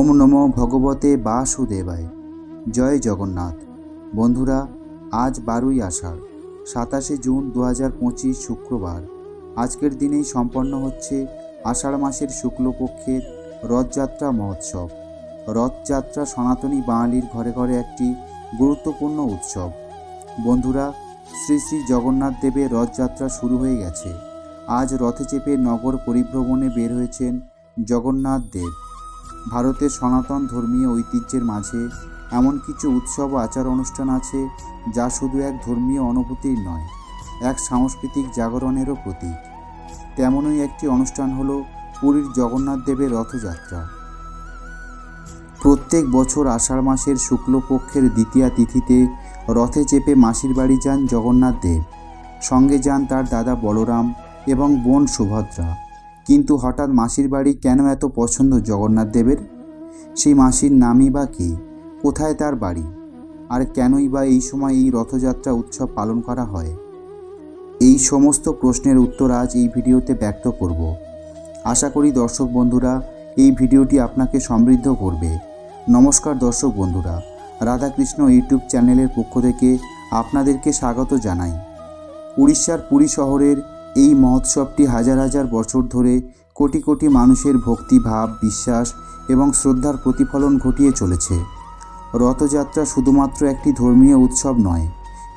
ওম নমো ভগবতে বাসুদেবায়। জয় জগন্নাথ। বন্ধুরা, আজ বারোই আষাঢ়, সাতাশে জুন দু হাজার পঁচিশ শুক্রবার। আজকের দিনেই সম্পন্ন হচ্ছে আষাঢ় মাসের শুক্লপক্ষের রথযাত্রা মহোৎসব। রথযাত্রা সনাতনী বাঙালির ঘরে ঘরে একটি গুরুত্বপূর্ণ উৎসব। বন্ধুরা, শ্রী শ্রী জগন্নাথ দেবের রথযাত্রা শুরু হয়ে গেছে। আজ রথে চেপে নগর পরিভ্রমণে বের হয়েছেন জগন্নাথ দেব। ভারতের সনাতন ধর্মীয় ঐতিহ্যের মাঝে এমন কিছু উৎসব আচার অনুষ্ঠান আছে যা শুধু এক ধর্মীয় অনুভূতির নয়, এক সাংস্কৃতিক জাগরণেরও প্রতীক। তেমনই একটি অনুষ্ঠান হলো পুরীর জগন্নাথ দেবের রথযাত্রা। প্রত্যেক বছর আষাঢ় মাসের শুক্লপক্ষের দ্বিতীয়া তিথিতে রথে চেপে মাসির বাড়ি যান জগন্নাথ দেব। সঙ্গে যান তার দাদা বলরাম এবং বোন সুভদ্রা। কিন্তু হঠাৎ মাসির বাড়ি কেন এত পছন্দ জগন্নাথ দেবের? সেই মাসির নামই বা কী? কোথায় তার বাড়ি? আর কেনই বা এই সময় এই রথযাত্রা উৎসব পালন করা হয়? এই সমস্ত প্রশ্নের উত্তর আজ এই ভিডিওতে ব্যক্ত করব। আশা করি দর্শক বন্ধুরা, এই ভিডিওটি আপনাকে সমৃদ্ধ করবে। নমস্কার দর্শক বন্ধুরা, রাধাকৃষ্ণ ইউটিউব চ্যানেলের পক্ষ থেকে আপনাদেরকে স্বাগত জানাই। উড়িষ্যার পুরী শহরের এই মহোৎসবটি হাজার হাজার বছর ধরে কোটি কোটি মানুষের ভক্তি, ভাব, বিশ্বাস এবং শ্রদ্ধার প্রতিফলন ঘটিয়ে চলেছে। রথযাত্রা শুধুমাত্র একটি ধর্মীয় উৎসব নয়,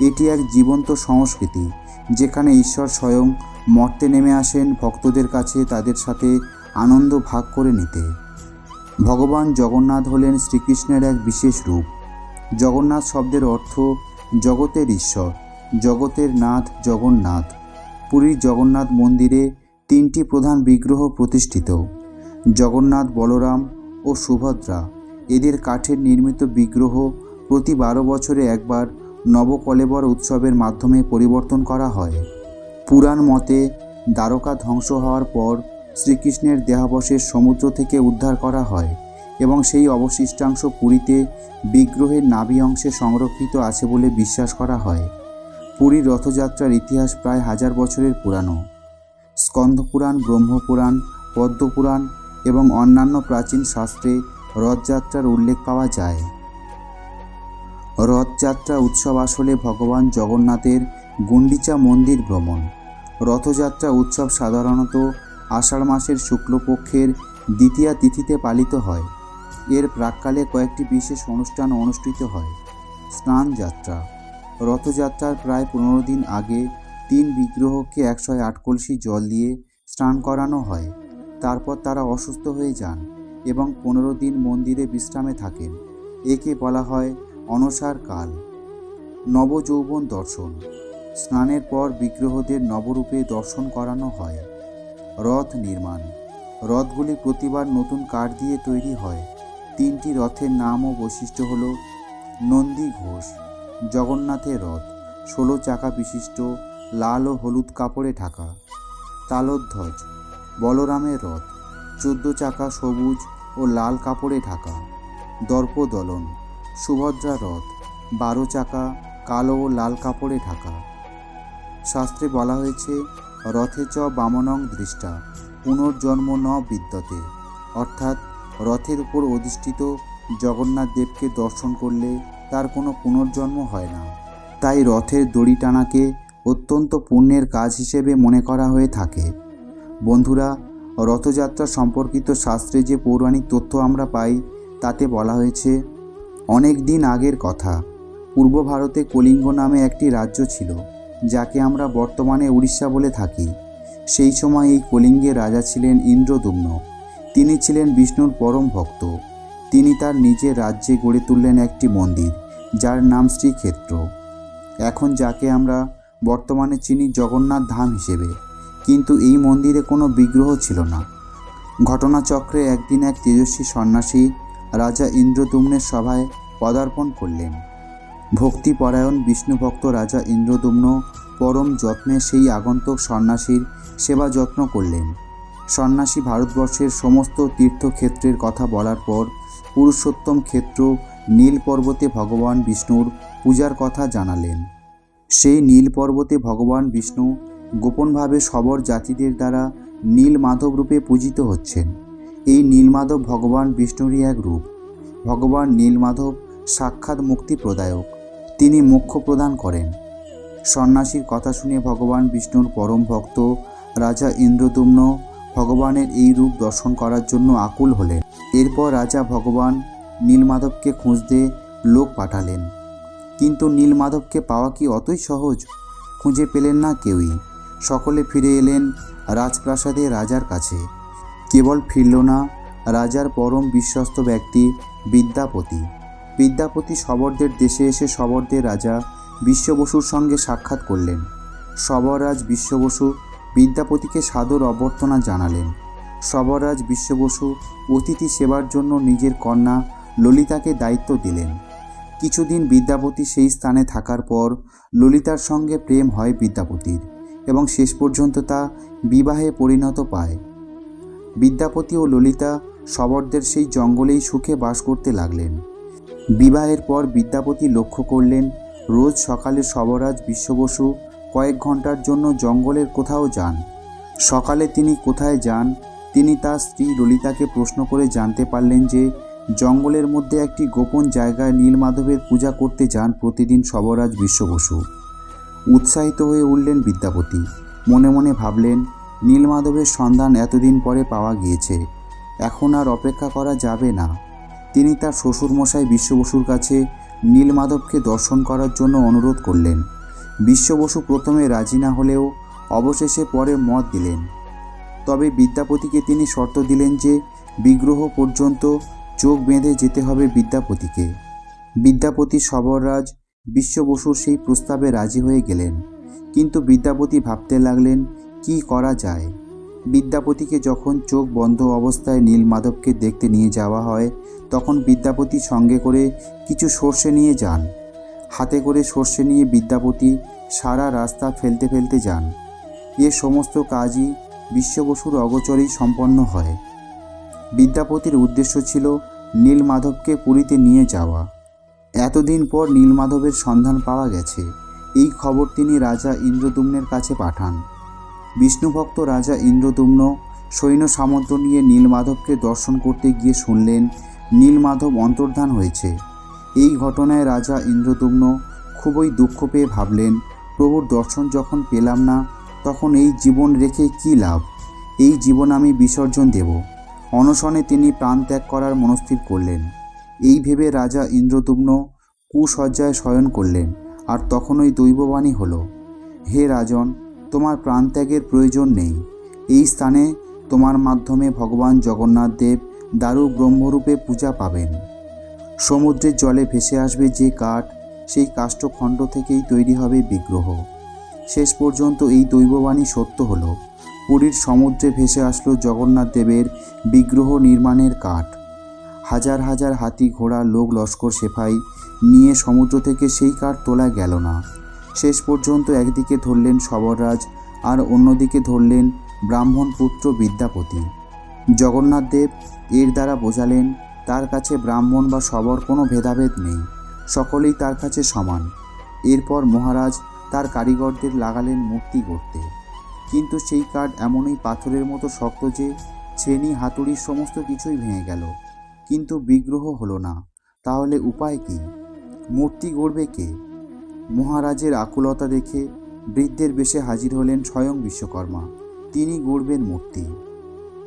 এটি এক জীবন্ত সংস্কৃতি, যেখানে ঈশ্বর স্বয়ং মর্তে নেমে আসেন ভক্তদের কাছে তাদের সাথে আনন্দ ভাগ করে নিতে। ভগবান জগন্নাথ হলেন শ্রীকৃষ্ণের এক বিশেষ রূপ। জগন্নাথ শব্দের অর্থ জগতের ঈশ্বর, জগতের নাথ জগন্নাথ। পুরীর জগন্নাথ মন্দিরে তিনটি প্রধান বিগ্রহ প্রতিষ্ঠিত, জগন্নাথ, বলরাম ও সুভদ্রা। এদের কাঠের নির্মিত বিগ্রহ প্রতি বারো বছরে একবার নবকলেবর উৎসবের মাধ্যমে পরিবর্তন করা হয়। পুরাণ মতে দ্বারকা ধ্বংস হওয়ার পর শ্রীকৃষ্ণের দেহাবশেষ সমুদ্র থেকে উদ্ধার করা হয় এবং সেই অবশিষ্টাংশ পুরীতে বিগ্রহের নাভি অংশে সংরক্ষিত আছে বলে বিশ্বাস করা হয়। পুরীর রথযাত্রার ইতিহাস প্রায় হাজার বছরের পুরানো। স্কন্ধপুরাণ, ব্রহ্মপুরাণ, পদ্মপুরাণ এবং অন্যান্য প্রাচীন শাস্ত্রে রথযাত্রার উল্লেখ পাওয়া যায়। রথযাত্রা উৎসব আসলে ভগবান জগন্নাথের গুন্ডিচা মন্দির ভ্রমণ। রথযাত্রা উৎসব সাধারণত আষাঢ় মাসের শুক্লপক্ষের দ্বিতীয়া তিথিতে পালিত হয়। এর প্রাককালে কয়েকটি বিশেষ অনুষ্ঠান অনুষ্ঠিত হয়। স্নান যাত্রা রথযাত্রার প্রায় পনেরো দিন আগে তিন বিগ্রহকে একশো আট কলসি জল দিয়ে স্নান করানো হয়। তারপর তারা অসুস্থ হয়ে যান এবং পনেরো দিন মন্দিরে বিশ্রামে থাকেন। একে বলা হয় অনসার কাল। নবযৌবন দর্শন। স্নানের পর বিগ্রহদের নবরূপে দর্শন করানো হয়। রথ নির্মাণ। রথগুলি প্রতিবার নতুন কাঠ দিয়ে তৈরি হয়। তিনটি রথের নাম ও বৈশিষ্ট্য হল নন্দী ঘোষ। জগন্নাথের রথ, ষোলো চাকা বিশিষ্ট, লাল ও হলুদ কাপড়ে ঢাকা। তালোধ্বজ, বলরামের রথ, চোদ্দ চাকা সবুজ ও লাল কাপড়ে ঢাকা। দর্পদলন সুভদ্রা রথ, বারো চাকা কালো ও লাল কাপড়ে ঢাকা। শাস্ত্রে বলা হয়েছে, রথে চ বামনং দৃষ্টা, পুনর্জন্ম ন বিদ্যতে। অর্থাৎ, রথের উপর অধিষ্ঠিত জগন্নাথ দেবকে দর্শন করলে তার কোনো পুনর্জন্ম হয় না। তাই রথের দড়ি টানাকে অত্যন্ত পুণ্যের কাজ হিসেবে মনে করা হয়ে থাকে। বন্ধুরা, রথযাত্রা সম্পর্কিত শাস্ত্রে যে পৌরাণিক তথ্য আমরা পাই, তাতে বলা হয়েছে, অনেক দিন আগের কথা। পূর্ব ভারতে কলিঙ্গ নামে একটি রাজ্য ছিল, যাকে আমরা বর্তমানে উড়িষ্যা বলে থাকি। সেই সময় এই কলিঙ্গের রাজা ছিলেন ইন্দ্রদুম্ন। তিনি ছিলেন বিষ্ণুর পরম ভক্ত। তিনি তার নিজের রাজ্যে গড়ে তুললেন একটি মন্দির। যার নাম শ্রীক্ষেত্র। এখন যাকে আমরা বর্তমানে চিনি জগন্নাথ ধাম হিসেবে, কিন্তু এই মন্দিরে কোনো বিগ্রহ ছিল না। ঘটনাচক্রে একদিন এক তেজস্বী সন্ন্যাসী রাজা ইন্দ্রদুম্নের সভায় পদার্পণ করলেন। ভক্তিপরায়ণ বিষ্ণুভক্ত রাজা ইন্দ্রদুম্ন পরম যত্নে সেই আগন্তুক সন্ন্যাসীর সেবা যত্ন করলেন। সন্ন্যাসী ভারতবর্ষের সমস্ত তীর্থক্ষেত্রের কথা বলার পর পুরুষোত্তম ক্ষেত্র নীল পর্বতে ভগবান বিষ্ণুর পূজার কথা জানালেন। সেই নীল পর্বতে ভগবান বিষ্ণু গোপনভাবে সবর জাতিদের দ্বারা নীল মাধব রূপে পূজিত হচ্ছেন। এই নীলমাধব ভগবান বিষ্ণুরই এক রূপ। ভগবান নীলমাধব সাক্ষাৎ মুক্তি প্রদায়ক তিনি মোক্ষ প্রদান করেন। সন্ন্যাসীর কথা শুনে ভগবান বিষ্ণুর পরম ভক্ত রাজা ইন্দ্রদুম্ন ভগবানের এই রূপ দর্শন করার জন্য আকুল হলেন। এরপর রাজা ভগবান নীলমাধবকে খুঁজতে লোক পাঠালেন। কিন্তু নীলমাধবকে পাওয়া কি অতই সহজ? খুঁজে পেলেন না কেউই। সকলে ফিরে এলেন রাজপ্রাসাদে রাজার কাছে। কেবল ফিরল না, রাজার পরম বিশ্বস্ত ব্যক্তি বিদ্যাপতি। বিদ্যাপতি শবরদের দেশে এসে শবরদের রাজা বিশ্ববসুর সঙ্গে সাক্ষাৎ করলেন। শবররাজ বিশ্ববসু বিদ্যাপতিকে সাদর অভ্যর্থনা জানালেন। শবররাজ বিশ্ববসু অতিথি সেবার জন্য নিজের কন্যা ললিতাকে দায়িত্ব দিলেন। কিছুদিন বিদ্যাপতি সেই স্থানে থাকার পর ললিতার সঙ্গে প্রেম হয় বিদ্যাপতির এবং শেষ পর্যন্ত তা বিবাহে পরিণত পায়। বিদ্যাপতি ও ললিতা শবরদের সেই জঙ্গলেই সুখে বাস করতে লাগলেন। বিবাহের পর বিদ্যাপতি লক্ষ্য করলেন, রোজ সকালে শবরাজ বিশ্ববসু কয়েক ঘণ্টার জন্য জঙ্গলের কোথাও যান। সকালে তিনি কোথায় যান, তিনি তার স্ত্রী ললিতাকে প্রশ্ন করে জানতে পারলেন যে জঙ্গলের মধ্যে একটি গোপন জায়গায় নীলমাধবের পূজা করতে যান প্রতিদিন শবরাজ বিশ্ববসু। উৎসাহিত হয়ে উঠলেন বিদ্যাপতি। মনে মনে ভাবলেন, নীলমাধবের সন্ধান এতদিন পরে পাওয়া গিয়েছে। এখন আর অপেক্ষা করা যাবে না। তিনি তার শ্বশুরমশাই বিশ্ববসুর কাছে নীলমাধবকে দর্শন করার জন্য অনুরোধ করলেন। বিশ্ববসু প্রথমে রাজি না হলেও অবশেষে পরে মত দিলেন। তবে বিদ্যাপতিকে তিনি শর্ত দিলেন যে, বিগ্রহ পর্যন্ত চোখ বেঁধে যেতে হবে বিদ্যাপতিকে। বিদ্যাপতি শবররাজ বিশ্ববসুর সেই প্রস্তাবে রাজি হয়ে গেলেন। কিন্তু বিদ্যাপতি ভাবতে লাগলেন, কি করা যায়? বিদ্যাপতিকে যখন চোখ বন্ধ অবস্থায় নীলমাধবকে দেখতে নিয়ে যাওয়া হয়, তখন বিদ্যাপতি সঙ্গে করে কিছু সর্ষে নিয়ে যান। হাতে করে সর্ষে নিয়ে বিদ্যাপতি সারা রাস্তা ফেলতে ফেলতে যান। এ সমস্ত কাজই বিশ্ববসুর অগোচরেই সম্পন্ন হয়। বিদ্যাপতির উদ্দেশ্য ছিল নীলমাধবকে পুরীতে নিয়ে যাওয়া। এতদিন পর নীলমাধবের সন্ধান পাওয়া গেছে। এই খবর তিনি রাজা ইন্দ্রদুম্নের কাছে পাঠান। বিষ্ণুভক্ত রাজা ইন্দ্রদুম্ন সৈন্য সামন্ত নিয়ে নীলমাধবকে দর্শন করতে গিয়ে শুনলেন নীলমাধব অন্তর্ধান হয়েছে। এই ঘটনায় রাজা ইন্দ্রদুম্ন খুবই দুঃখ পেয়ে ভাবলেন, প্রভুর দর্শন যখন পেলাম না, তখন এই জীবন রেখে কী লাভ? এই জীবন আমি বিসর্জন দেব। অনশনে তিনি প্রাণ ত্যাগ করার মনস্থির করলেন। এই ভেবে রাজা ইন্দ্রদুম্ন কুসজ্জায় শয়ন করলেন, আর তখনই দৈববাণী হল, হে রাজন, তোমার প্রাণত্যাগের প্রয়োজন নেই। এই স্থানে তোমার মাধ্যমে ভগবান জগন্নাথ দেব দারু ব্রহ্মরূপে পূজা পাবেন। সমুদ্রের জলে ভেসে আসবে যে কাঠ, সেই কাষ্ঠখণ্ড থেকেই তৈরি হবে বিগ্রহ। শেষ পর্যন্ত এই দৈববাণী সত্য হলো। পুরীর সমুদ্রে ভেসে আসলো জগন্নাথ দেবের বিগ্রহ নির্মাণের কাঠ। হাজার হাজার হাতি ঘোড়া, লোক, লস্কর সেফাই নিয়ে সমুদ্র থেকে সেই কাঠ তোলা গেল না। শেষ পর্যন্ত একদিকে ধরলেন শবররাজ আর অন্যদিকে ধরলেন ব্রাহ্মণ পুত্র বিদ্যাপতি। জগন্নাথ দেব এর দ্বারা বোঝালেন, তার কাছে ব্রাহ্মণ বা শবর কোনো ভেদাভেদ নেই, সকলেই তার কাছে সমান। এরপর মহারাজ তার কারিগরদের লাগালেন মূর্তি গড়তে। কিন্তু সেই কাঠ এমনই পাথরের মতো শক্ত যে ছেনি হাতুড়ির সমস্ত কিছুই ভেঙে গেল। কিন্তু বিগ্রহ হলো না। তাহলে উপায় কি? মূর্তি গড়বে কে? মহারাজের আকুলতা দেখে বৃদ্ধের বেশে হাজির হলেন স্বয়ং বিশ্বকর্মা। তিনি গড়বেন মূর্তি।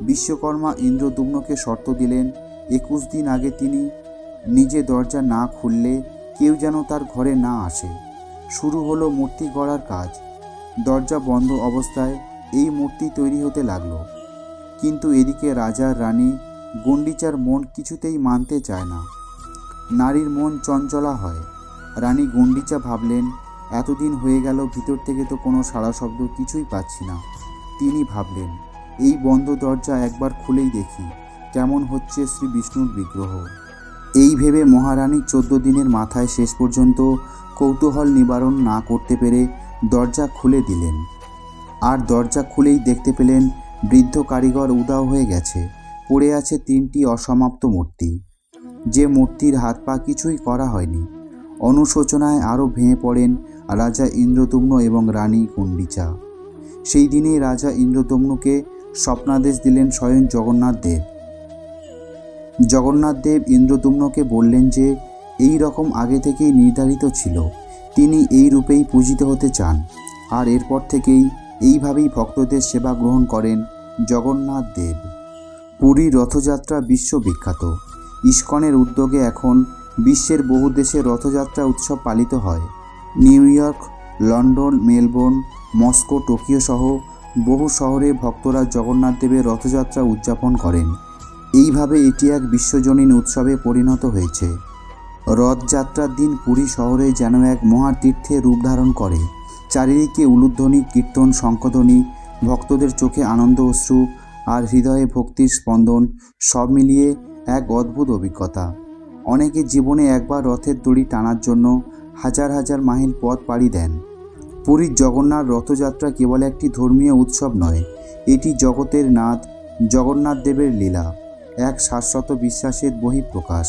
বিশ্বকর্মা ইন্দ্রদুম্নকে শর্ত দিলেন, একুশ দিন আগে তিনি নিজে দরজা না খুললে কেউ যেন তার ঘরে না আসে। শুরু হলো মূর্তি গড়ার কাজ। দরজা বন্ধ অবস্থায় এই মূর্তি তৈরি হতে লাগল। কিন্তু এদিকে রাজার রানী গণ্ডিচার মন কিছুতেই মানতে চায় না। নারীর মন চঞ্চলা হয়। রানী গণ্ডিচা ভাবলেন, এতদিন হয়ে গেল, ভিতর থেকে তো কোনো সাড়া শব্দ কিছুই পাচ্ছি না। তিনি ভাবলেন, এই বন্ধ দরজা একবার খুলেই দেখি, কেমন হচ্ছে শ্রী বিষ্ণুর বিগ্রহ। এই ভেবে মহারানী চোদ্দ দিনের মাথায় শেষ পর্যন্ত কৌতূহল নিবারণ না করতে পেরে দরজা খুলে দিলেন। আর দরজা খুলেই দেখতে পেলেন বৃদ্ধ কারিগর উদাও হয়ে গেছে। পড়ে আছে তিনটি অসমাপ্ত মূর্তি। যে মূর্তির হাত পা কিছুই করা হয়নি। অনুশোচনায় আরও ভেঙে পড়েন রাজা ইন্দ্রদুম্ন এবং রানী গুণ্ডিচা সেই দিনেই রাজা ইন্দ্রদম্নুকে স্বপ্নাদেশ দিলেন স্বয়ং জগন্নাথ দেব। জগন্নাথ দেব ইন্দ্রদুম্নকে বললেন যে, এই রকম আগে থেকেই নির্ধারিত ছিল। তিনি এই রূপেই পূজিত হতে চান। আর এরপর থেকেই এইভাবেই ভক্তদের সেবা গ্রহণ করেন জগন্নাথ দেব। পুরী রথযাত্রা বিশ্ববিখ্যাত। ইস্কনের উদ্যোগে এখন বিশ্বের বহু দেশে রথযাত্রা উৎসব পালিত হয়। New York, London, Melbourne, Moscow, Tokyo সহ বহু শহরে ভক্তরা জগন্নাথ দেবের রথযাত্রা উদযাপন করেন। এইভাবে এটি এক বিশ্বজনীন উৎসবে পরিণত হয়েছে। রথযাত্রার দিন পুরী শহরে যেন এক মহাতীর্থে রূপ ধারণ করে। চারিদিকে উলুধ্বনি, কীর্তন শঙ্খধ্বনি ভক্তদের চোখে আনন্দ অশ্রু আর হৃদয়ে ভক্তির স্পন্দন সব মিলিয়ে এক অদ্ভুত অভিজ্ঞতা। অনেকে জীবনে একবার রথের দড়ি টানার জন্য হাজার হাজার মাইল পথ পাড়ি দেন। পুরীর জগন্নাথ রথযাত্রা কেবল একটি ধর্মীয় উৎসব নয়, এটি জগতের নাথ, জগন্নাথ দেবের লীলা, এক শাশ্বত বিশ্বাসের বহিঃপ্রকাশ।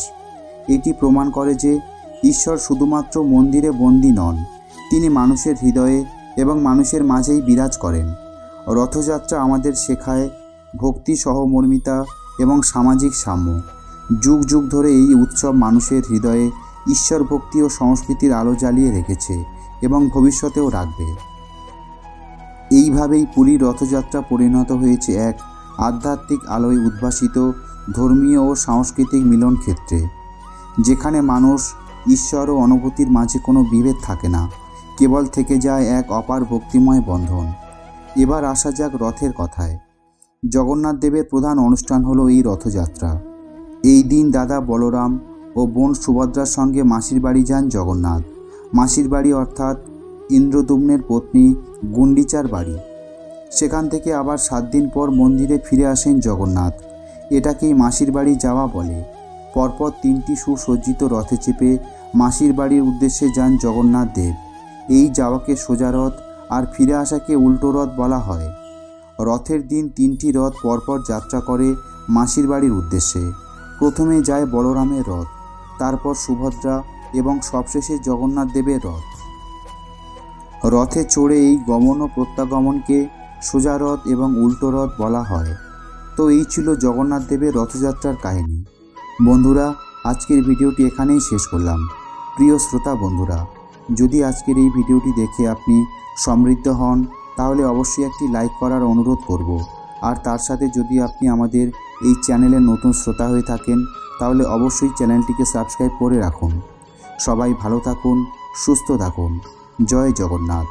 এটি প্রমাণ করে যে ঈশ্বর শুধুমাত্র মন্দিরে বন্দী নন, তিনি মানুষের হৃদয়ে এবং মানুষের মাঝেই বিরাজ করেন। রথযাত্রা আমাদের শেখায় ভক্তি সহমর্মিতা এবং সামাজিক সাম্য। যুগ যুগ ধরে এই উৎসব মানুষের হৃদয়ে ঈশ্বর ভক্তি ও সংস্কৃতির আলো জ্বালিয়ে রেখেছে এবং ভবিষ্যতেও রাখবে। এইভাবেই পুরী রথযাত্রা পরিণত হয়েছে এক আধ্যাত্মিক আলোয় উদ্ভাসিত ধর্মীয় ও সাংস্কৃতিক মিলন ক্ষেত্রে যেখানে মানুষ ঈশ্বর ও অনুভূতির মাঝে কোনো বিভেদ থাকে না, কেবল থেকে যায় এক অপার ভক্তিময় বন্ধন। এবার আসা যাক রথের কথায়। জগন্নাথ দেবের প্রধান অনুষ্ঠান হলো এই রথযাত্রা। এই দিন দাদা বলরাম ও বোন সুভদ্রার সঙ্গে মাসির বাড়ি যান জগন্নাথ। মাসির বাড়ি অর্থাৎ ইন্দ্রদুম্নের পত্নী গুন্ডিচার বাড়ি। সেখান থেকে আবার সাত দিন পর মন্দিরে ফিরে আসেন জগন্নাথ। এটাকেই মাসির বাড়ি যাওয়া বলে। পরপর তিনটি সুসজ্জিত রথে চেপে মাসির বাড়ির উদ্দেশ্যে যান জগন্নাথ দেব। এই যাওয়াকে সোজা রথ আর ফিরে আসাকে উল্টো রথ বলা হয়। রথের দিন তিনটি রথ পরপর যাত্রা করে মাসির বাড়ির উদ্দেশ্যে। প্রথমে যায় বলরামের রথ, তারপর সুভদ্রা এবং সবশেষে জগন্নাথ দেবের রথ। রথে চড়ে এই গমন ও প্রত্যাগমনকে সোজা রথ এবং উল্টো রথ বলা হয়। তো এই ছিল জগন্নাথ দেবের রথযাত্রার কাহিনী। বন্ধুরা, আজকের ভিডিওটি এখানেই শেষ করলাম। প্রিয় শ্রোতা বন্ধুরা, যদি আজকের এই ভিডিওটি দেখে আপনি সমৃদ্ধ হন, তাহলে অবশ্যই একটি লাইক করার অনুরোধ করব। আর তার সাথে যদি আপনি আমাদের এই চ্যানেলের নতুন শ্রোতা হয়ে থাকেন, তাহলে অবশ্যই চ্যানেলটিকে সাবস্ক্রাইব করে রাখুন। সবাই ভালো থাকুন, সুস্থ থাকুন। জয় জগন্নাথ।